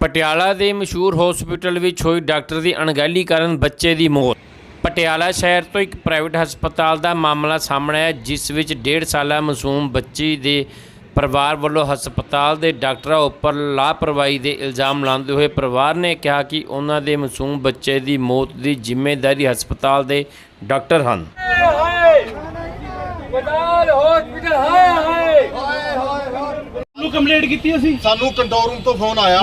ਪਟਿਆਲਾ ਦੇ ਮਸ਼ਹੂਰ ਹਸਪੀਟਲ ਵਿੱਚ ਹੋਈ ਡਾਕਟਰ ਦੀ ਅਣਗਹਿਲੀ ਕਾਰਨ ਬੱਚੇ ਦੀ ਮੌਤ। ਪਟਿਆਲਾ ਸ਼ਹਿਰ ਤੋਂ ਇੱਕ ਪ੍ਰਾਈਵੇਟ ਹਸਪਤਾਲ ਦਾ ਮਾਮਲਾ ਸਾਹਮਣੇ ਆਇਆ, ਜਿਸ ਵਿੱਚ 1.5 ਸਾਲਾ ਮਾਸੂਮ ਬੱਚੀ ਦੇ ਪਰਿਵਾਰ ਵੱਲੋਂ ਹਸਪਤਾਲ ਦੇ ਡਾਕਟਰਾਂ ਉੱਪਰ ਲਾਪਰਵਾਹੀ ਦੇ ਇਲਜ਼ਾਮ ਲਾਉਂਦੇ ਹੋਏ ਪਰਿਵਾਰ ਨੇ ਕਿਹਾ ਕਿ ਉਹਨਾਂ ਦੇ ਮਾਸੂਮ ਬੱਚੇ ਦੀ ਮੌਤ ਦੀ ਜ਼ਿੰਮੇਵਾਰੀ ਹਸਪਤਾਲ ਦੇ ਡਾਕਟਰ ਹਨ। ਬਦਾਲ ਹਸਪੀਟਲ ਹਾਏ ਹਾਏ! ਕੰਪਲੇਂਟ ਕੀਤੀ ਅਸੀਂ? ਸਾਨੂੰ ਕੰਟਰੋਲ ਰੂਮ ਤੋਂ ਫੋਨ ਆਇਆ।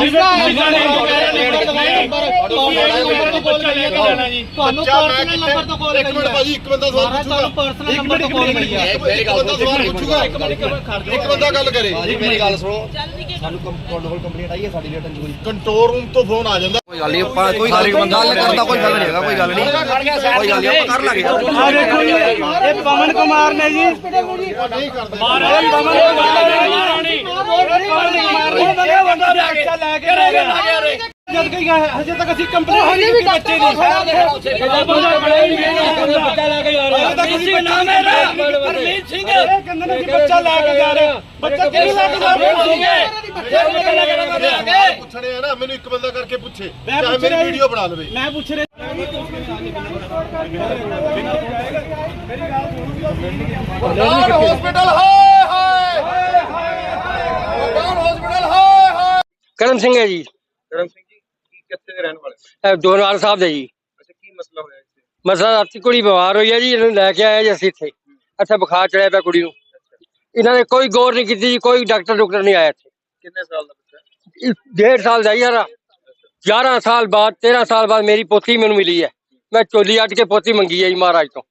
ਤੁਹਾਨੂੰ ਬੱਚਾ ਮੈਂ ਪਰਸਨਲ ਨੰਬਰ ਤੋਂ ਕਾਲ ਇੱਕ ਮਿੰਟ ਭਾਜੀ ਇੱਕ ਬੰਦਾ ਸਵਾਲ ਪੁੱਛੂਗਾ ਕਰੀ ਹੈ ਇੱਕ ਬੰਦਾ ਸਵਾਲ ਪੁੱਛੂਗਾ। ਇੱਕ ਬੰਦਾ ਗੱਲ ਕਰੇ। ਮੇਰੀ ਗੱਲ ਸੁਣੋ। ਸਾਨੂੰ ਤੁਹਾਡੇ ਕੋਲ ਕੰਪਲੀਟ ਆਈ ਹੈ ਸਾਡੀ ਲੇਟ ਨਹੀਂ ਹੋਈ ਕੰਟਰੋਲ ਰੂਮ ਤੋਂ ਫੋਨ ਆ ਜਾਂਦਾ। ਕੋਈ ਗੱਲ ਨਹੀਂ ਆਪਾਂ ਕੋਈ ਗੱਲ ਗੱਲ ਕਰਦਾ ਕੋਈ ਗੱਲ ਨਹੀਂ ਹੈਗਾ ਕੋਈ ਗੱਲ ਨਹੀਂ ਕੋਈ ਗੱਲ ਨਹੀਂ ਆਪਾਂ ਕਰ ਲਾਂਗੇ। ਆ ਦੇਖੋ ਜੀ ਇਹ ਪਵਨ ਕੁਮਾਰ ਨੇ ਜੀ। ਨਹੀਂ ਕਰਦੇ ਜਦ ਕਿ ਹਜੇ ਤੱਕ ਅਸੀਂ ਕੰਪਲੇਂਟ ਨਹੀਂ ਕੀਤੀ ਬੱਚੇ ਦੀ ਬੱਚਾ ਲੈ ਕੇ ਜਾ ਰਿਹਾ। ਸਿੰਘ ਨਾਮ ਹੈ ਹਰਮੀਤ ਸਿੰਘ ਇਹ ਕਹਿੰਦੇ ਨੇ ਕਿ ਬੱਚਾ ਲੈ ਕੇ ਜਾ ਰਿਹਾ। ਬੱਚਾ ਕਿਹਨੂੰ ਲੈ ਕੇ ਜਾ ਰਿਹਾ? ਪੁੱਛਣੇ ਆ ਨਾ ਮੈਨੂੰ ਇੱਕ ਬੰਦਾ ਕਰਕੇ ਪੁੱਛੇ। ਮੈਂ ਚਾਹੇ ਪੁੱਛ ਰਿਹਾ ਮੇਰੀ ਜੀ। ਵੀਡੀਓ ਬਣਾ ਲਵੇ। ਮੈਂ ਪੁੱਛ ਰਿਹਾ ਬਦਾਲ ਹਸਪੀਟਲ ਹਾਏ ਹਾਏ। ਬਦਾਲ ਹਸਪੀਟਲ ਹਾਏ ਹਾਏ। ਕਰਮ ਸਿੰਘ ਹੈ ਜੀ। ਕਰਮ ਸਿੰਘ ਜੀ ਕੀ ਕਿੱਥੇ ਦੇ ਰਹਿਣ ਵਾਲੇ ਇਹ ਦੋਨਾਰ ਸਾਹਿਬ ਦਾ ਜੀ। ਅੱਛਾ ਕੀ ਮਸਲਾ ਹੋਇਆ ਇੱਥੇ? ਮਸਲਾ ਰਾਤੀ ਕੁੜੀ ਬਿਮਾਰ ਹੋਈ ਹੈ ਜੀ ਇਹਨੂੰ ਲੈ ਕੇ ਆਇਆ ਜੀ ਅਸੀਂ ਇੱਥੇ। ਅੱਛਾ ਬੁਖਾਰ ਚੜਿਆ ਪਿਆ ਕੁੜੀ ਨੂੰ। ਇਹਨਾਂ ਨੇ ਕੋਈ ਗੌਰ ਨਹੀਂ ਕੀਤੀ ਜੀ ਕੋਈ ਡਾਕਟਰ ਡਾਕਟਰ ਨਹੀਂ ਆਇਆ ਇੱਥੇ। ਕਿੰਨੇ ਸਾਲ ਦਾ ਬੱਚਾ? ਇਹ ਡੇਢ ਸਾਲ ਦਾ ਹੀ ਯਾਰਾ 11 ਸਾਲ ਬਾਅਦ 13 ਸਾਲ ਬਾਅਦ ਮੇਰੀ ਪੋਤੀ ਮੈਨੂੰ ਮਿਲੀ ਹੈ। ਮੈਂ ਚੋਲੀ ਅੱਟ ਕੇ ਪੋਤੀ ਮੰਗੀ ਹੈ ਜੀ ਮਹਾਰਾਜ ਤੋਂ।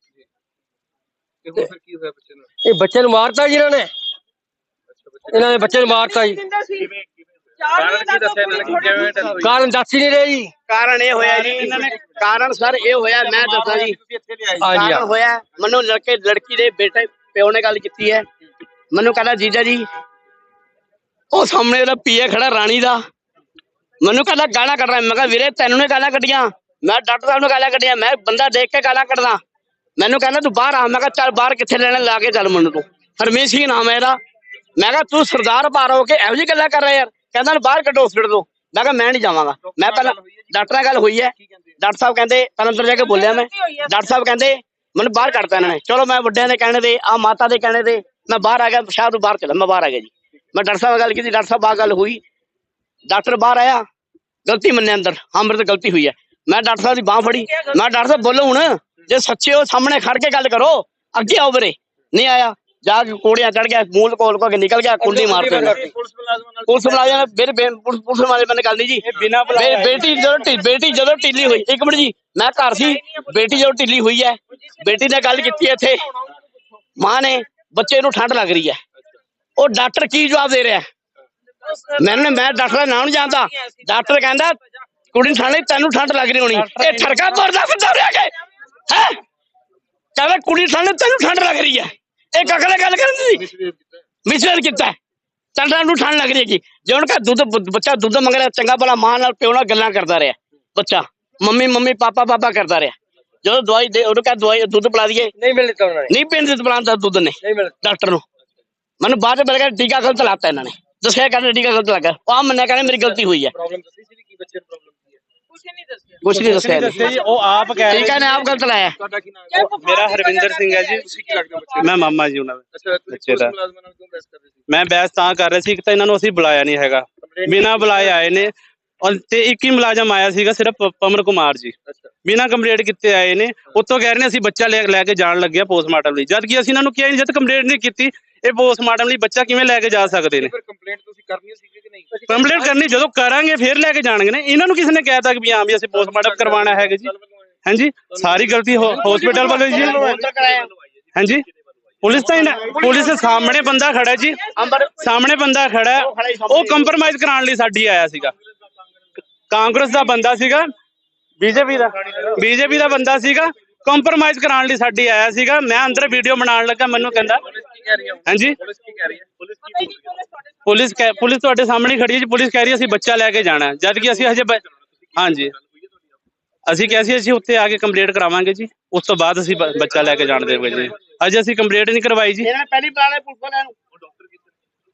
ਤੇ ਹੁਣ ਫਿਰ ਕੀ ਹੋਇਆ ਬੱਚੇ ਨੂੰ? ਇਹ ਬੱਚੇ ਨੂੰ ਮਾਰਤਾ ਜੀ ਇਹਨਾਂ ਨੇ। ਇਹਨਾਂ ਨੇ ਬੱਚੇ ਨੂੰ ਮਾਰਤਾ ਜੀ। ਕਾਰਨ ਕੀ ਦੱਸਿਆ ਇਹਨਾਂ ਨੇ? ਕਿ ਕਿਵੇਂ ਡੈਥ ਹੋਈ ਕਾਰਨ ਦੱਸ ਹੀ ਨਹੀਂ ਰਹੇ ਜੀ। ਕਾਰਨ ਇਹ ਹੋਇਆ ਜੀ ਕਾਰਨ ਸਰ ਇਹ ਹੋਇਆ ਮੈਂ ਦੱਸਾਂ ਜੀ। ਹਾਂਜੀ ਕਾਰਨ ਹਾਂ। ਹੋਇਆ ਮੈਨੂੰ ਲੜਕੇ ਲੜਕੀ ਦੇ ਬੇਟੇ ਪਿਓ ਨੇ ਗੱਲ ਕੀਤੀ ਹੈ। ਮੈਨੂੰ ਕਹਿੰਦਾ ਜੀਜਾ ਜੀ ਉਹ ਸਾਹਮਣੇ ਉਹਦਾ ਪੀਏ ਖੜਾ ਰਾਣੀ ਦਾ। ਮੈਨੂੰ ਕਹਿੰਦਾ ਗਾਲਾਂ ਕੱਢ ਰਿਹਾ ਮੈਂ ਕਿਹਾ ਵੀਰੇ ਤੈਨੂੰ ਨੇ ਗਾਲਾਂ ਕੱਢੀਆਂ। ਮੈਂ ਡਾਕਟਰ ਸਾਹਿਬ ਨੂੰ ਗਾਲਾਂ ਕੱਢੀਆਂ। ਮੈਂ ਬੰਦਾ ਦੇਖ ਕੇ ਗਾਲਾਂ ਕੱਢਦਾ। ਮੈਨੂੰ ਕਹਿੰਦਾ ਤੂੰ ਬਾਹਰ ਆ। ਮੈਂ ਕਿਹਾ ਚੱਲ ਬਾਹਰ ਕਿੱਥੇ ਲੈਣ ਲਾ ਕੇ ਚੱਲ ਮੈਨੂੰ ਤੂੰ ਹਰਮੀਤ ਸਿੰਘ ਨਾਮ ਹੈ ਇਹਦਾ। ਮੈਂ ਕਿਹਾ ਤੂੰ ਸਰਦਾਰ ਬਾਹਰ ਹੋ ਕੇ ਇਹੋ ਜਿਹੀ ਗੱਲਾਂ ਕਰ ਰਿਹਾ ਯਾਰ। ਕਹਿੰਦਾ ਨੂੰ ਬਾਹਰ ਕੱਢੋ ਹਸਪੀਟਲ ਤੋਂ। ਮੈਂ ਕਿਹਾ ਮੈਂ ਨਹੀਂ ਜਾਵਾਂਗਾ। ਮੈਂ ਪਹਿਲਾਂ ਡਾਕਟਰ ਨਾਲ ਗੱਲ ਹੋਈ ਹੈ। ਡਾਕਟਰ ਸਾਹਿਬ ਕਹਿੰਦੇ ਤਾਂ ਅੰਦਰ ਜਾ ਕੇ ਬੋਲਿਆ ਮੈਂ। ਡਾਕਟਰ ਸਾਹਿਬ ਕਹਿੰਦੇ ਮੈਨੂੰ ਬਾਹਰ ਕੱਢਤਾ ਇਹਨਾਂ ਨੇ। ਚਲੋ ਮੈਂ ਵੱਡਿਆਂ ਦੇ ਕਹਿਣੇ ਤੇ ਆ ਮਾਤਾ ਦੇ ਕਹਿਣੇ ਤੇ ਮੈਂ ਬਾਹਰ ਆ ਗਿਆ ਸ਼ਾਇਦ ਤੂੰ ਬਾਹਰ ਚਲਾ ਮੈਂ ਬਾਹਰ ਆ ਗਿਆ ਜੀ। ਮੈਂ ਡਾਕਟਰ ਸਾਹਿਬ ਨਾਲ ਗੱਲ ਕੀਤੀ ਡਾਕਟਰ ਸਾਹਿਬ ਆ ਗੱਲ ਹੋਈ। ਡਾਕਟਰ ਬਾਹਰ ਆਇਆ ਗਲਤੀ ਮੰਨੇ ਅੰਦਰ। ਹਾਂ ਮੇਰੇ ਤੋਂ ਗਲਤੀ ਹੋਈ ਹੈ। ਮੈਂ ਡਾਕਟਰ ਸਾਹਿਬ ਦੀ ਬਾਹ ਫੜੀ। ਮੈਂ ਡਾਕਟਰ ਸਾਹਿਬ ਬੋਲੋ ਹੁਣ। ਜੇ ਸੱਚੇ ਹੋ ਸਾਹਮਣੇ ਖੜ ਕੇ ਗੱਲ ਕਰੋ। ਅੱਗੇ ਆਓ ਵੀਰੇ। ਨਹੀਂ ਆਇਆ। ਜਾ ਕੇ ਕੋੜੀਆਂ ਚੜ ਗਿਆ ਮੂਲ ਕੋਲ ਕੋ ਕੇ ਨਿਕਲ ਗਿਆ ਕੁੰਡੀ ਮਾਰਦੇ ਨੇ ਪੁਲਿਸ ਮੁਲਾਜ਼ਮਾਂ ਨਾਲ ਪੁਲਿਸ ਮੁਲਾਜ਼ਮ ਨੇ ਮੇਰੇ ਬੇ- ਪੁਲਿਸ ਪੁਲਿਸ ਮੁਲਾਜ਼ਮ ਨੇ ਗੱਲ ਨਹੀਂ ਜੀ। ਬੇ- ਬੇਟੀ ਜਦੋਂ ਢੀ- ਬੇਟੀ ਜਦੋਂ ਢਿੱਲੀ ਹੋਈ ਇੱਕ ਮਿੰਟ ਜੀ ਮੈਂ ਘਰ ਸੀ ਬੇਟੀ ਜਦੋਂ ਢਿੱਲੀ ਹੋਈ ਹੈ ਬੇਟੀ ਨੇ ਗੱਲ ਕੀਤੀ ਹੈ ਇੱਥੇ। ਮਾਂ ਨੇ ਬੱਚੇ ਨੂੰ ਠੰਡ ਲੱਗ ਰਹੀ ਹੈ। ਉਹ ਡਾਕਟਰ ਕੀ ਜਵਾਬ ਦੇ ਰਿਹਾ ਹੈ? ਮੈਨੂੰ ਮੈਂ ਡਾਕਟਰ ਦਾ ਨਾਮ ਨਹੀਂ ਜਾਣਦਾ। ਡਾਕਟਰ ਕਹਿੰਦਾ ਕੁੜੀ ਨੂੰ ਠੰਡ ਤੈਨੂੰ ਠੰਡ ਲੱਗ ਰਹੀ ਹੋਣੀ। ਇਹ ਠੜਕਾ ਤੁਰਦਾ ਫਿਰਦਾ ਰਿਹਾ ਕੇ? ਹੈ? ਕਹਿੰਦਾ ਕੁੜੀ ਨੂੰ ਠੰਡ ਤੈਨੂੰ ਠੰਡ ਲੱਗ ਰਹੀ ਹੈ। ਇਹ ਕਕਲੇ ਗੱਲ ਕਰਨ ਦੀ ਮਿਸਰ ਕੀਤਾ ਚੰਡਾ ਨੂੰ ਠੰਡ ਲੱਗ ਰਹੀ ਹੈ ਕਿ ਜੇ ਉਹਨਾਂ ਦਾ ਦੁੱਧ ਬ- ਬੱਚਾ ਦੁੱਧ ਮੰਗ ਰਿਹਾ ਚੰਗਾ ਭਲਾ ਮਾਂ ਨਾਲ ਪਿਓ ਨਾਲ ਗੱਲਾਂ ਕਰਦਾ ਰਿਹਾ ਬੱਚਾ ਮੰਮੀ ਮੰਮੀ ਪਾਪਾ ਪਾਪਾ ਕਰਦਾ ਰਿਹਾ ਜਦੋਂ ਦਵਾਈ ਦੇ ਉਹਨੂੰ ਕਹ ਦਵਾਈ ਦੁੱਧ ਪਿਲਾ ਦਈਏ ਨਹੀਂ ਮਿਲ ਦਿੱਤਾ ਉਹਨਾਂ ਨੇ ਨਹੀਂ ਪੀਣ ਦਿੱਤ ਪਿਲਾਉਣ ਦਾ ਦੁੱਧ ਨੇ ਨਹੀਂ ਮਿਲ ਡਾਕਟਰ ਨੂੰ ਮੈਨੂੰ ਬਾਅਦ ਵਿੱਚ ਬਲਕਿ ਟੀਕਾ ਗਲਤ ਲਾਤਾ ਇਹਨਾਂ ਨੇ ਦੱਸਿਆ ਕਹਿੰਦੇ ਟੀਕਾ ਗਲਤ ਲੱਗਾ ਉਹ ਆ ਮੰਨਿਆ ਕਹਿੰਦੇ ਮੇਰੀ ਗਲਤੀ ਹੋਈ ਹੈ ਪ੍ਰੋਬਲਮ ਦੱਸੀ ਸੀ ਵੀ ਕੀ ਬੱਚੇ ਨੂੰ ਪ੍ਰੋਬਲਮ ਕੀ ਹੈ ਕੁਛ ਨਹੀਂ ਦੱਸਿਆ। ਜੀ। ਉਹ ਆਪ ਕਹਿ ਟੀਕਾ ਨੇ ਆਪ ਗਲਤ ਲਾਇਆ। ਤੁਹਾਡਾ ਕੀ ਨਾਮ ਹੈ? ਮੇਰਾ ਹਰਵਿੰਦਰ ਸਿੰਘ ਹੈ ਜੀ। ਤੁਸੀਂ ਕੀ ਲੱਗਦਾ ਬੱਚੇ ਮੈਂ ਮਾਮਾ ਜੀ ਉਹਨਾਂ ਦਾ। ਅੱਛਾ ਤੁਸੀਂ ਬੱਚੇ ਦਾ। ਮੁਲਾਜ਼ਮਾਂ ਨਾਲ ਕਿਉਂ ਬਹਿਸ ਕਰ ਰਹੇ ਸੀ? ਮੈਂ ਬਹਿਸ ਤਾਂ ਕਰ ਰਿਹਾ ਸੀ ਇੱਕ ਤਾਂ ਇਹਨਾਂ ਨੂੰ ਅਸੀਂ ਬੁਲਾਇਆ ਨਹੀਂ ਹੈਗਾ। ਬਿਨਾਂ ਬੁਲਾਏ ਆਏ ਨੇ। ਔਰ ਤੇ ਇੱਕ ਹੀ ਮੁਲਾਜ਼ਮ ਆਇਆ ਸੀਗਾ ਸਿਰਫ ਪ- ਪਵਨ ਕੁਮਾਰ ਜੀ। ਅੱਛਾ। ਬਿਨਾਂ ਕੰਪਲੀਟ ਕੀਤੇ ਆਏ ਨੇ। ਉੱਥੋਂ ਕਹਿ ਰਹੇ ਨੇ ਅਸੀਂ ਬੱਚਾ ਲੈ ਲੈ ਕੇ ਜਾਣ ਲੱਗਿਆ ਪੋਸਟਮਾਰਟਮ ਲਈ। ਜਦ ਕਿ ਅਸੀਂ ਇਹਨਾਂ ਨੂੰ ਕਿਹਾ ਨਹੀਂ ਜਦ ਕੰਪਲੀਟ ਨਹੀਂ ਕੀਤੀ ਇਹ ਪੋਸਟਮਾਰਟਮ ਲਈ ਬੱਚਾ ਕਿਵੇਂ ਲੈ ਕੇ ਜਾ ਸਕਦੇ ਨੇ? ਫਿਰ ਕੰਪਲੇਂਟ ਤੁਸੀਂ ਕਰਨੀ ਸੀ ਕਿ ਨਹੀਂ? ਕੰਪਲੀਟ ਕਰਨੀ ਜਦੋਂ ਕਰਾਂਗੇ ਫਿਰ ਲੈ ਕੇ ਜਾਣਗੇ ਨੇ। ਇਹਨਾਂ ਨੂੰ ਕਿਸੇ ਨੇ ਕਹਿਤਾ ਕਿ ਵੀ ਹਾਂ ਵੀ ਅਸੀਂ ਪੋਸਟਮਾਰਟਮ ਕਰਵਾਉਣਾ ਹੈਗਾ ਜੀ? ਹਾਂਜੀ? ਸਾਰੀ ਗਲਤੀ ਹਸਪੀਟਲ ਵੱਲੋਂ ਜੀ। ਹਾਂਜੀ? ਪੁਲਿਸ ਤਾਂ ਇਹਨਾਂ- ਪੁਲਿਸ ਦੇ ਸਾਹਮਣੇ ਬੰਦਾ ਖੜਾ ਜੀ। ਸਾਹਮਣੇ ਬੰਦਾ ਖੜਾ ਉਹ ਕੰਪਰਮਾਈਜ਼ ਕਰਾਉਣ ਲਈ ਸਾਡੀ ਆਇਆ ਸੀਗਾ। ਕਾਂਗਰਸ ਦਾ ਬੰਦਾ ਸੀਗਾ। ਬੀਜੇਪੀ ਦਾ। ਬੀਜੇਪੀ ਦਾ ਬੰਦਾ ਸੀਗਾ। ਕੰਪਰਮਾਈਜ਼ ਕਰਾਉਣ ਲਈ ਸਾਡੀ ਆਇਆ ਸੀਗਾ। ਮੈਂ ਅੰਦਰ ਵੀਡੀਓ ਬਣਾਉਣ ਲੱਗਾ ਮੈਨੂੰ ਕਹਿੰਦਾ ਹਾਂਜੀ? ਪੁਲਿਸ ਕੀ ਕਹਿ ਰਹੀ ਹੈ ਪੁਲਿਸ ਕੀ ਪੁਲਿਸ ਕਹਿ- ਪੁਲਿਸ ਤੁਹਾਡੇ ਸਾਹਮਣੇ ਖੜੀ ਹੈ ਜੀ। ਪੁਲਿਸ ਕਹਿ ਰਹੀ ਹੈ ਅਸੀਂ ਬੱਚਾ ਲੈ ਕੇ ਜਾਣਾ ਹੈ। ਜਦ ਕਿ ਅਸੀਂ ਹਜੇ ਬ- ਹਾਂਜੀ। ਅਸੀਂ ਕਿਹਾ ਸੀ ਅਸੀਂ ਉੱਥੇ ਆ ਕੇ ਕੰਪਲੀਟ ਕਰਾਵਾਂਗੇ ਜੀ। ਉਸ ਤੋਂ ਬਾਅਦ ਅਸੀਂ ਬ- ਬੱਚਾ ਲੈ ਕੇ ਜਾਣ ਦੇਵਾਂਗੇ ਜੀ। ਅਜੇ ਅਸੀਂ ਕੰਪਲੀਟ ਨਹੀਂ ਕਰਵਾਈ ਜੀ। ਇਹਨਾਂ ਨੇ ਪਹਿਲੀ ਬੁਲਾਣੇ ਪੁਲਿਸ ਵਾਲਿਆਂ ਨੂੰ।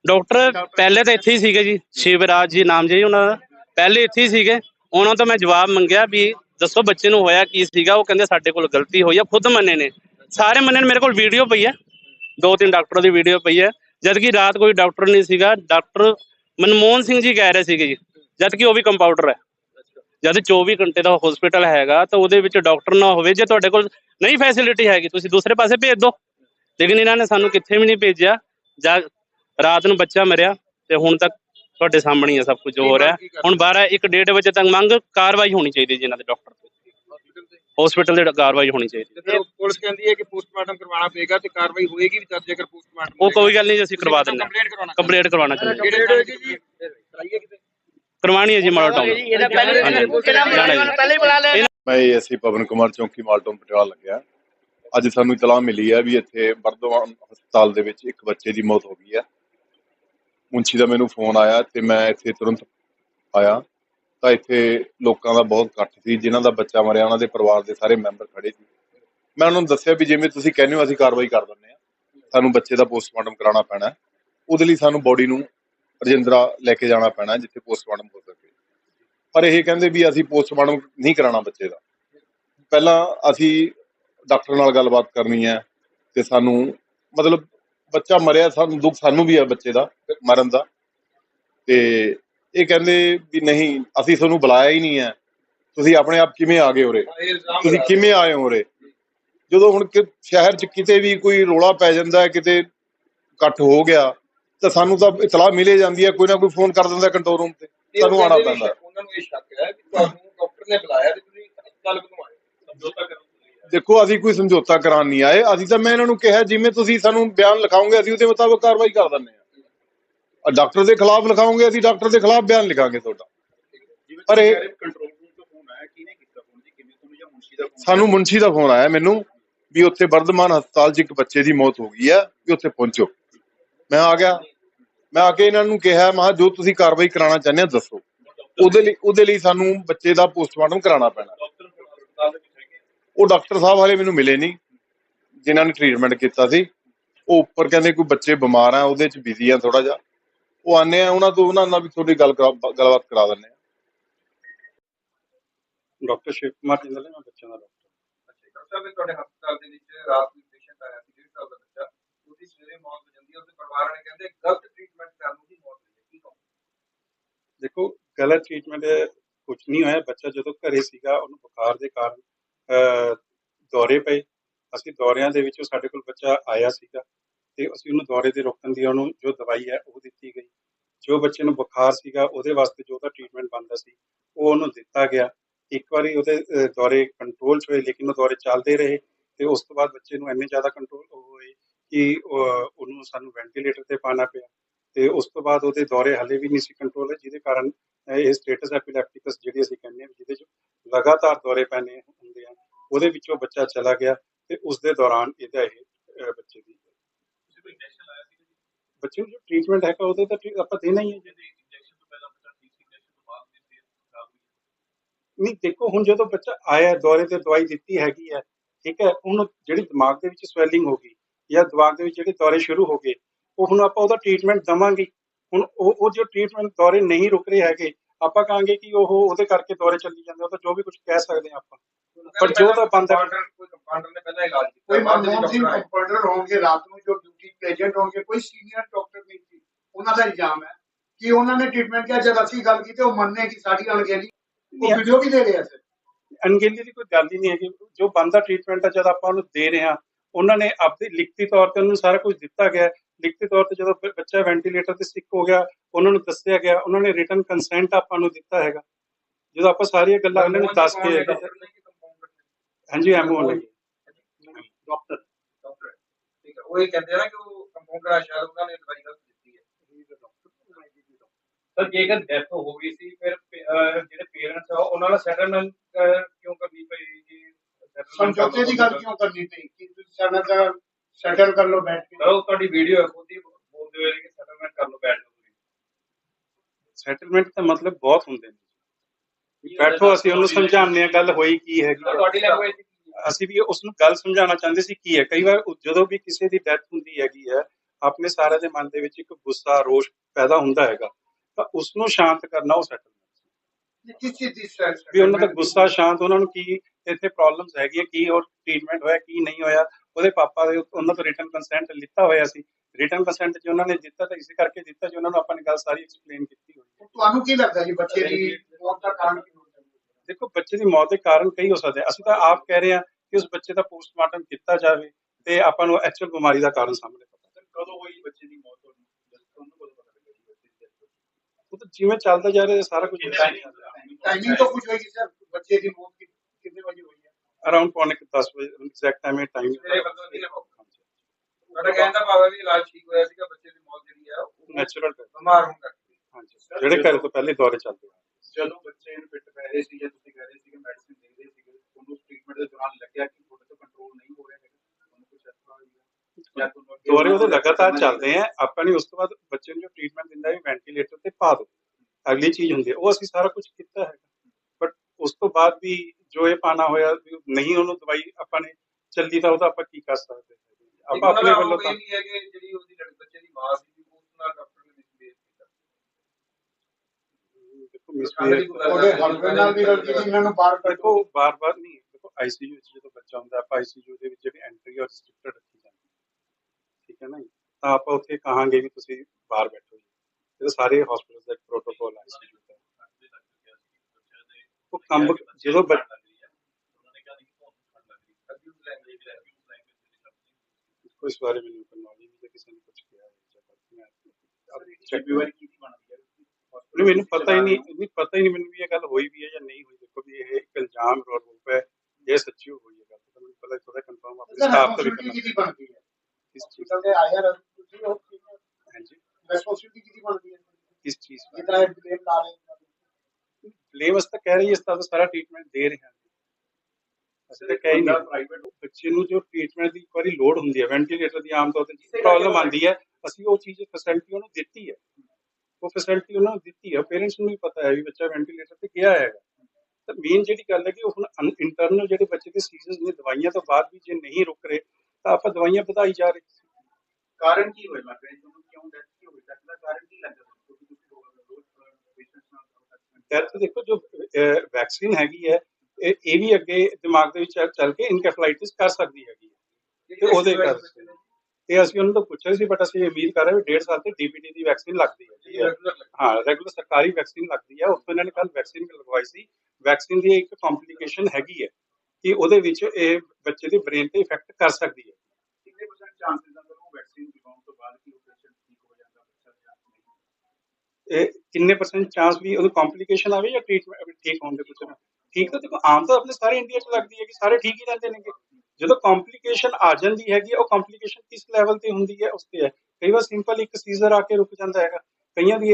ਡਾਕਟਰ ਪਹਿਲੇ ਤਾਂ ਇੱਥੇ ਹੀ ਸੀਗੇ ਜੀ। ਸ਼ਿਵਰਾਜ ਜੀ ਨਾਮ ਜੀ ਉਹਨਾਂ ਦਾ। ਪਹਿਲੇ ਇੱਥੇ ਹੀ ਸੀਗੇ। ਉਹਨਾਂ ਤੋਂ ਮੈਂ ਜਵਾਬ ਮੰਗਿਆ ਵੀ ਦੱਸੋ ਬੱਚੇ ਨੂੰ ਹੋਇਆ ਕੀ ਸੀਗਾ। ਉਹ ਕਹਿੰਦੇ ਸਾਡੇ ਕੋਲ ਗਲਤੀ ਹੋਈ ਆ ਖੁਦ ਮੰਨੇ ਨੇ। ਸਾਰੇ ਮੰਨੇ ਨੇ ਮੇਰੇ ਕੋਲ ਵੀਡੀਓ ਪਈ ਹੈ ਦੋ ਤਿੰਨ ਡਾਕਟਰਾਂ ਦੀ ਵੀਡੀਓ ਪਈ ਹੈ। ਜਦ ਕਿ ਰਾਤ ਕੋਈ ਡਾਕਟਰ ਨਹੀਂ ਸੀਗਾ ਡਾਕਟਰ ਮਨਮੋਹਨ ਸਿੰਘ ਜੀ ਕਹਿ ਰਹੇ ਸੀਗੇ ਜੀ ਜਦ ਕਿ ਉਹ ਵੀ ਕੰਪਾਊਂਡਰ ਹੈ। ਜਦ 24 ਘੰਟੇ ਦਾ ਹਸਪੀਟਲ ਹੈਗਾ ਤਾਂ ਉਹਦੇ ਵਿੱਚ ਡਾਕਟਰ ਨਾ ਹੋਵੇ ਜੇ ਤੁਹਾਡੇ ਕੋਲ ਨਹੀਂ ਫੈਸਿਲਿਟੀ ਹੈਗੀ ਤੁਸੀਂ ਦੂਸਰੇ ਪਾਸੇ ਭੇਜ ਦਿਓ। ਲੇਕਿਨ ਇਹਨਾਂ ਨੇ ਸਾਨੂੰ ਕਿੱਥੇ ਵੀ ਨਹੀਂ ਭੇਜਿਆ। ਜਾਂ ਰਾਤ ਨੂੰ ਬੱਚਾ ਮਰਿਆ ਤੇ ਹੁਣ ਤੱਕ ਤੁਹਾਡੇ ਸਾਹਮਣੇ ਹੀ ਹੈ ਸਭ ਕੁਝ ਹੋ ਰਿਹਾ। ਹੁਣ 12 ਇੱਕ ਡੇਢ ਵਜੇ ਤੱਕ ਮੰਗ ਕਾਰਵਾਈ ਹੋਣੀ ਚਾਹੀਦੀ ਜੀ ਇਹਨਾਂ ਦੇ ਡਾਕਟਰ ਤੇ। ਹਸਪੀਟਲ ਦੇ ਕਾਰਵਾਈ ਹੋਣੀ ਚਾਹੀਦੀ ਤੇ ਪੁਲਿਸ ਕਹਿੰਦੀ ਹੈ ਕਿ ਪੋਸਟਮਾਰਟਮ ਕਰਵਾਉਣਾ ਪਏਗਾ ਤੇ ਕਾਰਵਾਈ ਹੋਏਗੀ ਵੀ ਤਦ ਜੇਕਰ ਪੋਸਟਮਾਰਟਮ ਉਹ ਕੋਈ ਗੱਲ ਨਹੀਂ ਜੀ ਅਸੀਂ ਕਰਵਾ ਦਿੰਦੇ ਕੰਪਲੇਂਟ ਕਰਵਾਉਣਾ। ਕੰਪਲੀਟ ਕਰਵਾਉਣਾ ਚਾਹੁੰਦੇ। ਕਿਹੜੇ ਜੀ ਕਰਾਈਏ ਕਿਤੇ? ਕਰਵਾਣੀ ਹੈ ਜੀ ਮਾਡਲ ਟਾਊਨ। ਇਹਦਾ ਪਹਿਲੇ ਹਾਂਜੀ। ਪਹਿਲੇ ਪਹਿਲੇ ਬੁਲਾ ਲਿਆ ਮੈਂ ਏਐਸਸੀ ਪਵਨ ਕੁਮਾਰ ਚੌਂਕੀ ਮਾਲਟੋਂ ਪਟਿਆਲਾ ਲੱਗਿਆ। ਅੱਜ ਸਾਨੂੰ ਇਤਲਾਹ ਮਿਲੀ ਹੈ ਵੀ ਇੱਥੇ ਬਰਦਵਾਨ ਹਸਪਤਾਲ ਦੇ ਵਿੱਚ ਇੱਕ ਬੱਚੇ ਦੀ ਮੌਤ ਹੋ ਗਈ ਹੈ। ਮੁੰਸ਼ੀ ਦਾ ਮੈਨੂੰ ਫੋਨ ਆਇਆ ਤੇ ਮੈਂ ਇੱਥੇ ਤੁਰੰਤ ਆਇਆ। ਤਾਂ ਇੱਥੇ ਲੋਕਾਂ ਦਾ ਬਹੁਤ ਇਕੱਠ ਸੀ, ਜਿਨ੍ਹਾਂ ਦਾ ਬੱਚਾ ਮਰਿਆ, ਉਹਨਾਂ ਦੇ ਪਰਿਵਾਰ ਦੇ ਸਾਰੇ ਮੈਂਬਰ ਖੜੇ ਸੀ। ਮੈਂ ਉਹਨਾਂ ਨੂੰ ਦੱਸਿਆ ਵੀ ਜਿਵੇਂ ਤੁਸੀਂ ਕਹਿੰਦੇ ਹੋ, ਅਸੀਂ ਕਾਰਵਾਈ ਕਰ ਦਿੰਦੇ ਹਾਂ। ਸਾਨੂੰ ਬੱਚੇ ਦਾ ਪੋਸਟਮਾਰਟਮ ਕਰਾਉਣਾ ਪੈਣਾ ਉਹਦੇ ਲਈ ਸਾਨੂੰ ਬੋਡੀ ਨੂੰ ਰਜਿੰਦਰਾ ਲੈ ਕੇ ਜਾਣਾ ਪੈਣਾ ਜਿੱਥੇ ਪੋਸਟਮਾਰਟਮ ਹੋ ਸਕੇ। ਪਰ ਇਹ ਕਹਿੰਦੇ ਵੀ ਅਸੀਂ ਪੋਸਟਮਾਰਟਮ ਨਹੀਂ ਕਰਾਉਣਾ ਬੱਚੇ ਦਾ। ਪਹਿਲਾਂ ਅਸੀਂ ਡਾਕਟਰ ਨਾਲ ਗੱਲਬਾਤ ਕਰਨੀ ਹੈ ਤੇ ਸਾਨੂੰ ਮਤਲਬ ਬੱਚਾ ਮਰਿਆ, ਸਾਨੂੰ ਦੁੱਖ ਸਾਨੂੰ ਵੀ ਹੈ ਬੱਚੇ ਦਾ, ਮਰਨ ਦਾ। ਤੇ ਇਹ ਕਹਿੰਦੇ ਵੀ ਨਹੀਂ ਅਸੀਂ ਤੁਹਾਨੂੰ ਬੁਲਾਇਆ ਹੀ ਨਹੀਂ ਹੈ। ਤੁਸੀਂ ਆਪਣੇ ਆਪ ਕਿਵੇਂ ਆ ਗਏ ਉਰੇ? ਤੁਸੀਂ ਕਿਵੇਂ ਆਏ ਹੋ ਉਰੇ? ਜਦੋਂ ਹੁਣ ਕਿ ਸ਼ਹਿਰ 'ਚ ਕਿਤੇ ਵੀ ਕੋਈ ਰੋਲਾ ਪੈ ਜਾਂਦਾ ਹੈ ਕਿਤੇ ਇਕੱਠ ਹੋ ਗਿਆ ਤਾਂ ਸਾਨੂੰ ਤਾਂ ਇਤਲਾਹ ਮਿਲੇ ਜਾਂਦੀ ਹੈ ਕੋਈ ਨਾ ਕੋਈ ਫੋਨ ਕਰ ਦਿੰਦਾ ਕੰਟਰੋਲ ਰੂਮ ਤੇ। ਸਾਨੂੰ ਆਉਣਾ ਪੈਂਦਾ। ਉਹਨਾਂ ਨੂੰ ਇਹ ਸ਼ੱਕ ਹੈ ਕਿ ਤੁਹਾਨੂੰ ਡਾਕਟਰ ਨੇ ਬੁਲਾਇਆ ਤੇ ਤੁਸੀਂ ਹਸਪਤਾਲ ਕਿਉਂ ਆਏ? ਸਮਝੌਤਾ ਕਰਨ ਦੇਖੋ ਅਸੀਂ ਕੋਈ ਸਮਝੌਤਾ ਕਰਾਉਣ ਨਹੀਂ ਆਏ। ਅਸੀਂ ਤਾਂ ਮੈਂ ਇਹਨਾਂ ਨੂੰ ਕਿਹਾ ਜਿਵੇਂ ਤੁਸੀਂ ਸਾਨੂੰ ਬਿਆਨ ਲਿਖਾਓਗੇ ਅਸੀਂ ਉਹਦੇ ਮੁਤਾਬਕ ਕਾਰਵਾਈ ਕਰ ਦਿੰਦੇ ਹਾਂ। ਡਾਕਟਰ ਦੇ ਖਿਲਾਫ ਲਿਖਾਓਗੇ, ਅਸੀਂ ਡਾਕਟਰ ਦੇ ਖਿਲਾਫ ਬਿਆਨ ਲਿਖਾਂਗੇ ਤੁਹਾਡਾ। ਪਰ ਇਹ ਸਾਨੂੰ ਮੁੰਸ਼ੀ ਦਾ ਫੋਨ ਆਇਆ ਮੈਨੂੰ ਵੀ ਉੱਥੇ ਵਰਧਮਾਨ ਹਸਪਤਾਲ 'ਚ ਇੱਕ ਬੱਚੇ ਦੀ ਮੌਤ ਹੋ ਗਈ ਹੈ, ਵੀ ਉੱਥੇ ਪਹੁੰਚੋ। ਮੈਂ ਆ ਗਿਆ। ਮੈਂ ਆ ਕੇ ਇਹਨਾਂ ਨੂੰ ਕਿਹਾ, ਮਾ ਜੋ ਤੁਸੀਂ ਕਾਰਵਾਈ ਕਰਾਉਣਾ ਚਾਹੁੰਦੇ ਹੋ, ਦੱਸੋ। ਉਹਦੇ ਲਈ ਉਹਦੇ ਲਈ ਸਾਨੂੰ ਬੱਚੇ ਦਾ ਪੋਸਟਮਾਰਟਮ ਕਰਾਉਣਾ ਪੈਣਾ। ਉਹ ਡਾਕਟਰ ਸਾਹਿਬ ਹਾਲੇ ਮੈਨੂੰ ਮਿਲੇ ਨਹੀਂ, ਜਿਨ੍ਹਾਂ ਨੇ ਟ੍ਰੀਟਮੈਂਟ ਕੀਤਾ ਸੀ। ਉਹ ਉੱਪਰ ਕਹਿੰਦੇ ਕੋਈ ਬੱਚੇ ਬਿਮਾਰ ਆ, ਉਹਦੇ 'ਚ ਬਿਜ਼ੀ ਆ ਥੋੜਾ ਜਿਹਾ। ਉਹ ਆਨੇ ਆ ਉਹਨਾਂ ਤੋਂ ਉਹਨਾਂ ਨਾਲ ਵੀ ਥੋੜੀ ਗੱਲ ਗੱਲਬਾਤ ਕਰਾ ਦਿੰਦੇ ਆ। ਡਾਕਟਰ ਸ਼ਿਵ ਕੁਮਾਰ ਜਿੰਦਲ ਮੈਂ ਬੱਚਿਆਂ ਦਾ ਡਾਕਟਰ। ਡਾਕਟਰ ਸਾਹਿਬ ਇਹ ਤੁਹਾਡੇ ਹਸਪਤਾਲ ਦੇ ਵਿੱਚ ਰਾਤ ਨੂੰ ਪੇਸ਼ੈਂਟ ਆਇਆ ਸੀ ਡੇਢ ਸਾਲ ਦਾ ਬੱਚਾ ਉਹਦੀ ਸਵੇਰੇ ਮੌਤ ਹੋ ਜਾਂਦੀ ਹੈ ਉਹਦੇ ਪਰਿਵਾਰ ਵਾਲੇ ਕਹਿੰਦੇ ਗਲਤ ਟ੍ਰੀਟਮੈਂਟ ਕਰਨ ਦੀ ਮੌਤ ਹੋਈ ਹੈ ਕੀ ਕਹੋ ਦੇਖੋ ਗਲਤ ਟ੍ਰੀਟਮੈਂਟ ਕੁਝ ਨਹੀਂ ਹੋਇਆ ਬੱਚਾ ਜਦੋਂ ਘਰੇ ਸੀਗਾ ਉਹਨੂੰ ਬੁਖਾਰ ਦੇ ਕਾਰਨ ਦੌਰੇ ਪਏ। ਅਸੀਂ ਦੌਰਿਆਂ ਦੇ ਵਿੱਚੋਂ ਸਾਡੇ ਕੋਲ ਬੱਚਾ ਆਇਆ ਸੀਗਾ। ਤੇ ਅਸੀਂ ਉਹਨੂੰ ਦੌਰੇ ਤੇ ਰੋਕਣ ਦੀ ਉਹਨੂੰ ਜੋ ਦਵਾਈ ਹੈ ਉਹ ਦਿੱਤੀ ਗਈ। ਜੋ ਬੱਚੇ ਨੂੰ ਬੁਖਾਰ ਸੀਗਾ ਉਹਦੇ ਵਾਸਤੇ ਜੋ ਉਹਦਾ ਟ੍ਰੀਟਮੈਂਟ ਬਣਦਾ ਸੀ, ਉਹ ਉਹਨੂੰ ਦਿੱਤਾ ਗਿਆ। ਇੱਕ ਵਾਰੀ ਉਹਦੇ ਦੌਰੇ ਕੰਟਰੋਲ 'ਚ ਹੋਏ, ਲੇਕਿਨ ਉਹ ਦੌਰੇ ਚੱਲਦੇ ਰਹੇ ਤੇ ਉਸ ਤੋਂ ਬਾਅਦ ਬੱਚੇ ਨੂੰ ਇੰਨੇ ਜ਼ਿਆਦਾ ਕੰਟਰੋਲ ਹੋਏ ਕਿ ਉਹਨੂੰ ਸਾਨੂੰ ਵੈਂਟੀਲੇਟਰ ਤੇ ਪਾਣਾ ਪਿਆ ਤੇ ਉਸ ਤੋਂ ਬਾਅਦ ਉਹਦੇ ਦੌਰੇ ਹਲੇ ਵੀ ਨਹੀਂ ਸੀ ਕੰਟਰੋਲ ਹੋਏ, ਜਿਹਦੇ ਕਾਰਨ ਇਹ ਸਟੇਟਸ ਐਪੀਲੈਪਟਿਕਸ ਜਿਹੜੀ ਅਸੀਂ ਕਹਿੰਦੇ ਹਾਂ, ਜਿਹਦੇ 'ਚ ਲਗਾਤਾਰ ਦੌਰੇ ਪੈਣੇ ਹੁੰਦੇ ਆ, ਉਹਦੇ ਵਿੱਚੋਂ ਬੱਚਾ ਚਲਾ ਗਿਆ ਤੇ ਉਸ ਦੇ ਦੌਰਾਨ ਇਹਦਾ ਇਹ ਅਹ, ਬੱਚੇ ਦੀ ਤੁਸੀਂ ਕੋਈ ਇੰਜੈਕਸ਼ਨ ਲਾਇਆ ਸੀ ਜੀ ਬੱਚੇ ਨੂੰ ਜੋ ਟ੍ਰੀਟਮੈਂਟ ਹੈਗਾ ਉਹਦੇ ਤਾਂ ਆਪਾਂ ਦੇਣਾ ਹੀ ਹੈ। ਜਿਹਦੇ ਇੰਜੈਕਸ਼ਨ ਤੋਂ ਪਹਿਲਾਂ ਬੱਚਾ ਠੀਕ ਸੀ ਇੰਜੈਕਸ਼ਨ ਤੋਂ ਬਾਅਦ ਦੀ ਸਿਹਤ ਖਰਾਬ ਹੋਈ ਨਹੀਂ ਦੇਖੋ ਹੁਣ ਜਦੋਂ ਬੱਚਾ ਆਇਆ ਦੌਰੇ ਤੇ ਦਵਾਈ ਦਿੱਤੀ ਹੈਗੀ ਹੈ ਠੀਕ ਹੈ ਉਹਨੂੰ ਜਿਹੜੀ ਦਿਮਾਗ ਦੇ ਵਿੱਚ ਸਵੈਲਿੰਗ ਹੋ ਗਈ ਜਾਂ ਦਿਮਾਗ ਦੇ ਵਿੱਚ ਜਿਹੜੇ ਦੌਰੇ ਸ਼ੁਰੂ ਹੋ ਗਏ ਉਹ ਹੁਣ ਆਪਾਂ ਉਹਦਾ ਟ੍ਰੀਟਮੈਂਟ ਦਵਾਂਗੇ ਹੁਣ ਉਹ ਉਹ ਜੋ ਟ੍ਰੀਟਮੈਂਟ ਦੌਰੇ ਨਹੀਂ ਰੁਕ ਰਹੇ ਹੈਗੇ ਆਪਾਂ ਕਹਾਂਗੇ ਕਿ ਉਹ ਉਹਦੇ ਕਰਕੇ ਦੌਰੇ ਚੱਲੀ ਜਾਂਦੇ ਉਹ ਤਾਂ ਜੋ ਵੀ ਕੁਝ ਕਹਿ ਸਕਦੇ ਹਾਂ ਆਪਾਂ। ਪਰ ਜੋ ਤਾਂ ਬੰਦ ਹੈ ਕੰਪਾਊਂਡਰ ਕੋਈ ਕੰਪਾਊਂਡਰ ਨੇ ਪਹਿਲਾਂ ਇਲਾਜ ਕੀਤਾ ਕੋਈ। ਕੰਪਾਊਂਡਰ ਹੋਣਗੇ ਰਾਤ ਨੂੰ ਜੋ ਡਿਊਟੀ ਏਜੰਟ ਹੋਣਗੇ ਕੋਈ ਸੀਨੀਅਰ ਡਾਕਟਰ ਨਹੀਂ ਸੀ। ਉਹਨਾਂ ਦਾ ਇਲਜ਼ਾਮ ਹੈ ਕਿ ਉਹਨਾਂ ਨੇ ਟ੍ਰੀਟਮੈਂਟ ਕਿਹਾ ਜਦ ਅਸੀਂ ਗੱਲ ਕੀਤੀ ਉਹ ਮੰਨੇ ਕਿ ਸਾਡੀ ਅਣਗਹਿਲੀ ਉਹ ਵੀਡੀਓ ਵੀ ਦੇ ਰਿਹਾ ਸੀ ਅਣਗਹਿਲੀ ਦੀ ਕੋਈ ਗੱਲ ਹੀ ਨਹੀਂ ਹੈਗੀ। ਜੋ ਬੰਦਾ ਟ੍ਰੀਟਮੈਂਟ ਹੈ ਜਦ ਆਪਾਂ ਉਹਨੂੰ ਦੇ ਰਹੇ ਹਾਂ ਉਹਨਾਂ ਨੇ ਆਪਣੀ ਲਿਖਤੀ ਤੌਰ ਤੇ ਉਹਨੂੰ ਸਾਰਾ ਕੁਝ ਦਿੱਤਾ ਗਿਆ ਹੈ। ਲਿਖਤੀ ਤੌਰ ਤੇ ਜਦੋਂ ਬੱਚਾ ਵੈਂਟੀਲੇਟਰ ਤੇ ਸਿੱਕ ਹੋ ਗਿਆ ਉਹਨਾਂ ਨੂੰ ਦੱਸਿਆ ਗਿਆ ਉਹਨਾਂ ਨੇ ਰਿਟਨ ਕੰਸੈਂਟ ਆਪਾਂ ਨੂੰ ਦਿੱਤਾ ਹੈਗਾ। ਜਦੋਂ ਆਪਾਂ ਸਾਰੀਆਂ ਗੱਲਾਂ ਉਹਨਾਂ ਨੂੰ ਦੱਸ ਕੇ ਹਾਂਜੀ ਐਮਓ ਨੇ ਡਾਕਟਰ ਡਾਕਟਰ ਠੀਕ ਹੈ। ਉਹ ਇਹ ਕਹਿੰਦੇ ਆ ਨਾ ਕਿ ਉਹ ਕੰਪਾਊਂਡਰ ਆ ਸ਼ਾਇਦ ਉਹਨਾਂ ਨੇ ਦਵਾਈ ਗਲਤ ਦਿੱਤੀ ਹੈ। ਸਰ ਜੇਕਰ ਡੈਥ ਹੋ ਗਈ ਸੀ ਫਿਰ ਜਿਹੜੇ ਪੇਰੈਂਟਸ ਆ ਉਹਨਾਂ ਦਾ ਸੈਟਲਮੈਂਟ ਕਿਉਂ ਕਰਨੀ ਪਈ ਜੀ? ਸਮਝੌਤੇ ਦੀ ਗੱਲ ਕਿਉਂ ਕਰਨੀ ਪਈ? ਕਿ ਤੁਸੀਂ ਸਾਡਾ ਸੈਟਲ ਕਰ ਲਓ ਬੈਠ ਕੇ। ਸਰ ਉਹ ਤੁਹਾਡੀ ਵੀਡੀਓ ਹੈ ਖੁਦ ਹੀ ਬੋਲਦੇ ਹੋਏ ਕਿ ਸੈਟਲਮੈਂਟ ਕਰ ਲਓ ਬੈਠ ਕੇ ਸੈਟਲਮੈਂਟ ਦਾ ਮਤਲਬ ਬਹੁਤ ਹੁੰਦੇ ਨੇ। ਬੈਠੋ ਅਸੀਂ ਉਹਨੂੰ ਸਮਝਾਉਂਦੇ ਹਾਂ ਗੱਲ ਹੋਈ ਕੀ ਹੈ। ਤੁਹਾਡੀ ਲੈਂਗੁਏਜ ਅਸੀਂ ਵੀ ਉਸ ਨੂੰ ਗੱਲ ਸਮਝਾਉਣਾ ਚਾਹੁੰਦੇ ਸੀ ਕੀ ਹੈ। ਕਈ ਵਾਰ ਜਦੋਂ ਵੀ ਕਿਸੇ ਦੀ ਡੈਥ ਹੁੰਦੀ ਹੈਗੀ ਹੈ ਆਪਣੇ ਸਾਰਿਆਂ ਦੇ ਮਨ ਦੇ ਵਿੱਚ ਇੱਕ ਗੁੱਸਾ ਰੋਸ਼ ਪੈਦਾ ਹੁੰਦਾ ਹੈਗਾ। ਤਾਂ ਉਸ ਨੂੰ ਸ਼ਾਂਤ ਕਰਨਾ ਉਹ ਸੈਟਲਮੈਂਟ ਕਿਸ ਚੀਜ਼ ਦੀ ਸਟ੍ਰੈਸ ਵੀ ਉਹਨਾਂ ਦਾ ਗੁੱਸਾ ਸ਼ਾਂਤ ਉਹਨਾਂ ਨੂੰ ਕੀ ਇੱਥੇ ਪ੍ਰੋਬਲਮਸ ਹੈਗੀਆਂ ਕੀ ਹੋਰ ਟ੍ਰੀਟਮੈਂਟ ਹੋਇਆ ਕੀ ਨਹੀਂ ਹੋਇਆ। ਉਹਦੇ ਪਾਪਾ ਦੇ ਉਹਨਾਂ ਤੋਂ ਰਿਟਨ ਕੰਸੈਂਟ ਲਿੱਤਾ ਹੋਇਆ ਸੀ। ਰਿਟਨ ਕੰਸੈਂਟ ਜੇ ਉਹਨਾਂ ਨੇ ਦਿੱਤਾ ਤਾਂ ਇਸੇ ਕਰਕੇ ਦਿੱਤਾ ਜੀ ਉਹਨਾਂ ਨੂੰ ਆਪਾਂ ਨੇ ਗੱਲ ਸਾਰੀ ਐਕਸਪਲੇਨ ਕੀਤੀ ਹੋਈ ਹੈ। ਤੁਹਾਨੂੰ ਕੀ ਲੱਗਦਾ ਜੀ ਬੱਚੇ ਦੀ ਮੌਤ ਦਾ ਕਾਰਨ ਕੀ ਹੋ ਸਕਦਾ? ਦੇਖੋ ਬੱਚੇ ਦੀ ਮੌਤ ਦੇ ਕਾਰਨ ਕਈ ਹੋ ਸਕਦੇ। ਅਸੀਂ ਤਾਂ ਆਪ ਕਹਿ ਰਹੇ ਹਾਂ ਕਿ ਉਸ ਬੱਚੇ ਦਾ ਪੋਸਟਮਾਰਟਮ ਕੀਤਾ ਜਾਵੇ ਤੇ ਆਪਾਂ ਨੂੰ ਐਕਚੁਅਲ ਬਿਮਾਰੀ ਦਾ ਕਾਰਨ ਸਾਹਮਣੇ ਪਤਾ ਕਦੋਂ ਹੋਈ ਬੱਚੇ ਦੀ ਮੌਤ ਹੋਣੀ ਹੋਈ? ਉਹ ਤਾਂ ਜਿਵੇਂ ਚੱਲਦਾ ਜਾ ਰਿਹਾ ਸਾਰਾ ਕੁਝ ਟਾਈਮਿੰਗ ਤਾਂ ਕੁਝ ਹੋਏਗੀ ਸਰ? ਬੱਚੇ ਦੀ ਮੌਤ ਕਿੰਨੇ ਵਜੇ ਹੋਈ? ਅਰਾਊਂਡ ਪੌਣੇ 10 ਵਜੇ ਐਗਜ਼ੈਕਟ ਟਾਈਮ ਟਾਈਮ ਸਵੇਰੇ ਬੰਦਾ ਲੱਗਾ ਤੁਹਾਡਾ ਕਹਿਣ ਦਾ ਭਾਵ ਹੈ ਵੀ ਇਲਾਜ ਠੀਕ ਹੋਇਆ ਸੀਗਾ ਬੱਚੇ ਦੀ ਮੌਤ ਜਿਹੜੀ ਆ ਉਹ ਨੈਚੁਰਲ ਬਿਮਾਰ ਹੋਣ ਕਰਕੇ। ਹਾਂਜੀ। ਜਿਹੜੇ ਘਰੇ ਤੋਂ ਪਹਿਲੇ ਦੌਰੇ ਚੱਲਦੇ ਜਦੋਂ ਬੱਚੇ ਨੂੰ ਫਿੱਟ ਪੈ ਰਹੇ ਸੀ ਜਾਂ ਤੁਸੀਂ ਕਹਿ ਰਹੇ ਸੀ ਕਿ ਮੈਡੀਸਿਨ ਦੇ ਰਹੇ ਸੀਗੇ ਤੁਹਾਨੂੰ ਟ੍ਰੀਟਮੈਂਟ ਦੇ ਦੌਰਾਨ ਲੱਗਿਆ ਕਿ ਤੁਹਾਡੇ ਤੋਂ ਕੰਟਰੋਲ ਨਹੀਂ ਹੋ ਰਿਹਾ ਹੈਗਾ ਤੁਹਾਨੂੰ ਕੁਝ ਹੋਇਆ। ਜਾਂ ਤੁਹਾਨੂੰ ਅੱਗੇ ਦੌਰੇ ਉਹਦੇ ਲਗਾਤਾਰ? ਚੱਲਦੇ ਆ ਆਪਾਂ ਨੇ ਉਸ ਤੋਂ ਬਾਅਦ ਬੱਚੇ ਨੂੰ ਜੋ ਟ੍ਰੀਟਮੈਂਟ ਦਿੰਦਾ ਹੈ ਵੈਂਟੀਲੇਟਰ ਤੇ ਪਾ ਦੋ ਅਗਲੀ ਚੀਜ਼ ਹੁੰਦੀ ਹੈ। ਉਹ ਅਸੀਂ ਸਾਰਾ ਕੁਝ ਕੀਤਾ ਹੈ। ਉਸ ਤੋਂ ਬਾਅਦ ਵੀ ਜੋ ਇਹ ਪਾਣਾ ਹੋਇਆ ਨਹੀਂ ਉਹਨੂੰ ਦਵਾਈ ਆਪਾਂ ਨੇ ਚੱਲੀ ਤਾਂ ਉਹਦਾ ਆਪਾਂ ਕੀ ਕਰ ਸਕਦੇ ਆਪਾਂ ਆਪਣੇ ਦਾ ਵੱਲੋਂ ਤਾਂ ਇਹ ਹੈ ਕਿ ਜਿਹੜੀ ਉਹਦੀ ਲੜਕੀ ਬੱਚੇ ਦੀ ਮਾਂ ਸੀ ਉਸ ਨਾਲ ਡਾਕਟਰ ਨੇ ਮਿਸਬੀਹੇਵ ਕੀਤਾ ਦੇਖੋ ਮਿਸਬੀਹੇਵ ਨਹੀਂ। ਹਸਬੰਡ ਨਾਲ ਵੀ ਗੱਲ ਕੀਤੀ ਇਹਨਾਂ ਨੂੰ ਬਾਹਰ ਕੱਢੋ ਬਾਰ-ਬਾਰ ਨਹੀਂ ਦੇਖੋ ਆਈਸੀਯੂ ਵਿੱਚ ਜਦੋਂ ਬੱਚਾ ਹੁੰਦਾ ਆਪਾਂ ਆਈਸੀਯੂ ਦੇ ਵਿੱਚ ਜਿਹੜੀ ਐਂਟਰੀ ਔਰ ਰਿਸਟ੍ਰਿਕਟਡ ਰੱਖੀ ਜਾਂਦੀ ਹੈ ਠੀਕ ਹੈ ਨਾ ਜੀ? ਤਾਂ ਆਪਾਂ ਉੱਥੇ ਕਹਾਂਗੇ ਵੀ ਤੁਸੀਂ ਬਾਹਰ ਬੈਠੋ ਜੀ ਸਾਰੇ ਹਸਪੀਟਲ ਦਾ ਇੱਕ ਪ੍ਰੋਟੋਕੋਲ ਹੈ ਆਈਸੀਯੂ ਦਾ ਉਹ ਕੰਮ ਜਦੋਂ ਬੱਚ- ਕੋਈ ਇਸ ਬਾਰੇ ਮੈਨੂੰ ਕੋਈ knowledge ਨਹੀਂ ਹੈ ਕਿਸੇ ਨੇ ਕੁਝ ਕਿਹਾ ਹੈ ਜਾਂ ਬਾਕੀ ਮੈਂ ਚੈੱਕ ਜ਼ਿੰਮੇਵਾਰੀ ਕੀ ਬਣਦੀ ਹੈ ਨਹੀਂ ਮੈਨੂੰ ਪਤਾ ਹੀ ਨਹੀਂ ਨਹੀਂ ਪਤਾ ਹੀ ਨਹੀਂ ਮੈਨੂੰ ਵੀ ਇਹ ਗੱਲ ਹੋਈ ਵੀ ਹੈ ਜਾਂ ਨਹੀਂ ਹੋਈ ਦੇਖੋ ਵੀ ਇਹ ਇੱਕ ਇਲਜ਼ਾਮ ਰੋਲ ਰੂਪ ਹੈ ਇਹ ਸੱਚੀ ਹੋਈ ਹੈ ਗੱਲ ਤਾਂ ਮੈਨੂੰ ਪਤਾ ਥੋੜਾ ਕਨਫਰਮ ਆਪਣੇ ਸਟਾਫ ਤੋਂ ਵੀ ਅਸ ਤਾਂ ਕਹਿ ਰਹੀ ਹੈ ਇਸ ਤਰ੍ਹਾਂ ਸਾਰਾ ਟ੍ਰੀਟਮੈਂਟ ਦੇ ਰਹੇ ਹਾਂ। ਅਸੀਂ ਤਾਂ ਕਹਿ ਹੀ ਨਹੀਂ ਪ੍ਰਾਈਵੇਟ ਬੱਚੇ ਨੂੰ ਜੋ ਟ੍ਰੀਟਮੈਂਟ ਦੀ ਇੱਕ ਵਾਰੀ ਲੋਡ ਹੁੰਦੀ ਹੈ ਵੈਂਟੀਲੇਟਰ ਦੀ ਆਮ ਤੌਰ ਤੇ ਪ੍ਰੋਬਲਮ ਆਉਂਦੀ ਹੈ ਅਸੀਂ ਉਹ ਚੀਜ਼ ਫੈਸਿਲਿਟੀ ਉਹਨੂੰ ਦਿੱਤੀ ਹੈ। ਉਹ ਫੈਸਿਲਿਟੀ ਉਹਨਾਂ ਨੂੰ ਦਿੱਤੀ ਹੈ ਪੇਰੈਂਟਸ ਨੂੰ ਵੀ ਪਤਾ ਹੈ ਵੀ ਬੱਚਾ ਵੈਂਟੀਲੇਟਰ ਤੇ ਗਿਆ ਹੈਗਾ। ਤਾਂ ਮੇਨ ਜਿਹੜੀ ਗੱਲ ਹੈ ਕਿ ਉਹ ਹੁਣ ਇੰਟਰਨਲ ਜਿਹੜੇ ਬੱਚੇ ਦੇ ਸੀਜ਼ਨਸ ਨੇ ਦਵਾਈਆਂ ਤੋਂ ਬਾਅਦ ਵੀ ਜੇ ਨਹੀਂ ਰੁਕ ਰਹੇ ਤਾਂ ਆਪਾਂ ਦਵਾਈਆਂ ਵਧਾਈ ਜਾ ਰਹੇ ਕਾਰਨ ਕੀ ਹੋਇਆ? ਲੱਗ ਰਿਹਾ ਤੁਹਾਨੂੰ ਕਿਉਂ ਡੈਥ ਕੀ ਹੋਈ? ਡੈਥ ਦਾ ਕਾਰਨ ਕੀ ਲੱਗ ਰਿਹਾ? ਡੈਥ ਦੇਖੋ ਜੋ ਵੈਕਸੀਨ ਹੈਗੀ ਹੈ ਇਹ ਵੀ ਅੱਗੇ ਦਿਮਾਗ ਦੇ ਵਿੱਚ ਚੱਲ- ਕੇ ਇਨਕੈਫਲਾਈਟਿਸ ਕਰ ਸਕਦੀ ਹੈਗੀ ਤੇ ਉਹਦੇ ਕਰਕੇ। ਤੇ ਅਸੀਂ ਉਹਨਾਂ ਤੋਂ ਪੁੱਛਿਆ ਸੀ ਬਟ ਅਸੀਂ ਉਮੀਦ ਕਰ ਰਹੇ ਹਾਂ ਵੀ ਡੇਢ ਸਾਲ ਤੇ ਡੀਪੀਟੀ ਦੀ ਵੈਕਸੀਨ ਲੱਗਦੀ ਹੈ। ਹਾਂ। ਰੈਗੂਲਰ ਸਰਕਾਰੀ ਵੈਕਸੀਨ ਲੱਗਦੀ ਹੈ। ਉੱਥੋਂ ਇਹਨਾਂ ਨੇ ਕੱਲ ਵੈਕਸੀਨ ਲਗਵਾਈ ਸੀ। ਵੈਕਸੀਨ ਦੀ ਇੱਕ ਕੰਪਲਿਕੇਸ਼ਨ ਹੈਗੀ ਹੈ ਕਿ ਉਹਦੇ ਵਿੱਚ ਇਹ ਬੱਚੇ ਦੇ ਬ੍ਰੇਨ ਤੇ ਇਫੈਕਟ ਕਰ ਸਕਦੀ ਹੈ। ਕਿੰਨੇ ਪਰਸੈਂਟ ਚਾਂਸਸ ਆ ਉਹ ਵੈਕਸੀਨ ਲਗਾਉਣ ਤੋਂ ਬਾਅਦ ਕਿ ਉਹ ਪੇਸ਼ੈਂਟ ਠੀਕ ਹੋ ਜਾਂਦਾ ਬੱਚਾ ਜਾਂ ਨਹੀਂ ਇਹ ਕਿੰਨੇ ਪਰਸੈਂਟ ਚਾਂਸ ਵੀ ਉਹਨੂੰ ਕੰਪਲਿਕੇਸ਼ਨ ਆਵੇ ਜਾਂ ਟ੍ਰੀਟਮੈਂਟ ਠੀਕ ਹੋਣ ਦੇ ਕੁਝ ਠੀਕ ਤਾਂ ਦੇਖੋ ਆਮ ਤਾਂ ਆਪਣੇ ਸਾਰੇ ਇੰਡੀਆ 'ਚ ਲੱਗਦੀ ਹੈ ਕਿ ਸਾਰੇ ਠੀਕ ਹੀ ਰਹਿੰਦੇ ਨੇਗੇ। ਜਦੋਂ ਕੰਪਲਿਕੇਸ਼ਨ ਆ ਜਾਂਦੀ ਹੈਗੀ ਉਹ ਕੰਪਲਿਕੇਸ਼ਨ ਕਿਸ ਲੈਵਲ ਤੇ ਹੁੰਦੀ ਹੈ ਉਸ ਤੇ ਹੈ। ਕਈ ਵਾਰ ਸਿੰਪਲ ਇੱਕ ਸੀਜ਼ਰ ਆ ਕੇ ਰੁਕ ਜਾਂਦਾ ਹੈਗਾ। ਕਈਆਂ ਦੀ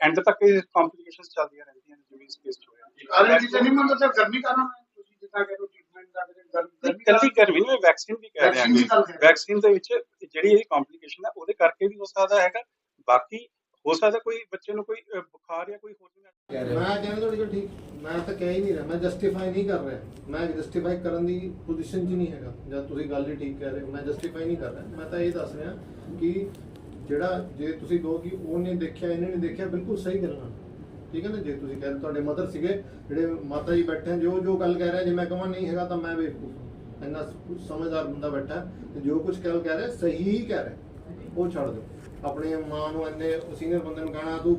ਐਂਡ ਤੱਕ ਇਹ ਕੰਪਲਿਕੇਸ਼ਨਸ ਚੱਲਦੀਆਂ ਰਹਿੰਦੀਆਂ ਨੇ ਜਿਵੇਂ ਇਸ ਕੇਸ 'ਚ ਹੋਇਆ। ਕਾਰਨ ਕੀ ਨਹੀਂ ਮੰਨਦਾ ਤਾਂ ਗਰਮੀ ਕਾਰਨ ਤੁਸੀਂ ਜਿੱਦਾਂ ਕਹਿੰਦੇ ਟ੍ਰੀਟਮੈਂਟ ਦਾ ਗਰਮੀ ਕੱਲੀ ਗਰਮੀ ਨਹੀਂ ਵੈਕਸੀਨ ਵੀ ਕਹਿ ਰਹੇ ਹੈ। ਵੈਕਸੀਨ ਦੇ ਵਿੱਚ ਜਿਹੜੀ ਇਹ ਕੰਪਲਿਕੇਸ਼ਨ ਹੈ ਉਹਦੇ ਕਰਕੇ ਵੀ ਹੋ ਸਕਦਾ ਹੈਗਾ। ਬਾਕੀ ਹੋ ਸਕਦਾ ਕੋਈ ਬੱਚੇ ਨੂੰ ਕੋਈ ਅਹ, ਬੁਖਾਰ ਜਾਂ ਕੋਈ ਹੋਰ ਵੀ ਮੈਂ ਕਹਿੰਦਾ ਤੁਹਾਡੀ ਗੱਲ ਠੀਕ ਮੈਂ ਤਾਂ ਕਹਿ ਹੀ ਨਹੀਂ ਰਿਹਾ ਮੈਂ ਜਸਟੀਫਾਈ ਨਹੀਂ ਕਰ ਰਿਹਾ। ਮੈਂ ਜਸਟੀਫਾਈ ਕਰਨ ਦੀ ਪੋਜੀਸ਼ਨ 'ਚ ਨਹੀਂ ਹੈਗਾ ਜਦ ਤੁਸੀਂ ਗੱਲ ਹੀ ਠੀਕ ਕਹਿ ਰਹੇ ਹੋ ਮੈਂ ਜਸਟੀਫਾਈ ਨਹੀਂ ਕਰ ਰਿਹਾ। ਮੈਂ ਤਾਂ ਇਹ ਦੱਸ ਰਿਹਾ ਕਿ ਜਿਹੜਾ ਜੇ ਤੁਸੀਂ ਕਹੋ ਕਿ ਉਹਨੇ ਦੇਖਿਆ ਇਹਨੇ ਨਹੀਂ ਦੇਖਿਆ ਬਿਲਕੁਲ ਸਹੀ ਕਰਨਾ ਠੀਕ ਹੈ ਨਾ? ਜੇ ਤੁਸੀਂ ਕਹਿੰਦੇ ਤੁਹਾਡੇ ਮਦਰ ਸੀਗੇ ਜਿਹੜੇ ਮਾਤਾ ਜੀ ਬੈਠੇ ਆ, ਜੋ ਜੋ ਗੱਲ ਕਹਿ ਰਿਹਾ ਜੇ ਮੈਂ ਕਹਾਂ ਨਹੀਂ ਹੈਗਾ ਤਾਂ ਮੈਂ ਬੇਵਕੂਫ ਹਾਂ। ਇੰਨਾ ਸਮਝਦਾਰ ਬੰਦਾ ਬੈਠਾ ਹੈ, ਤੇ ਜੋ ਕੁਝ ਕਹਿ ਕਹਿ ਰਿਹਾ ਸਹੀ ਹੀ ਕਹਿ ਰਿਹਾ। ਉਹ ਛੱਡ ਦਿਓ। ਆਪਣੇ ਮਾਂ ਨੂੰ ਇੰਨੇ ਸੀਨੀਅਰ ਬੰਦੇ ਨੂੰ ਕਹਿਣਾ ਤੂੰ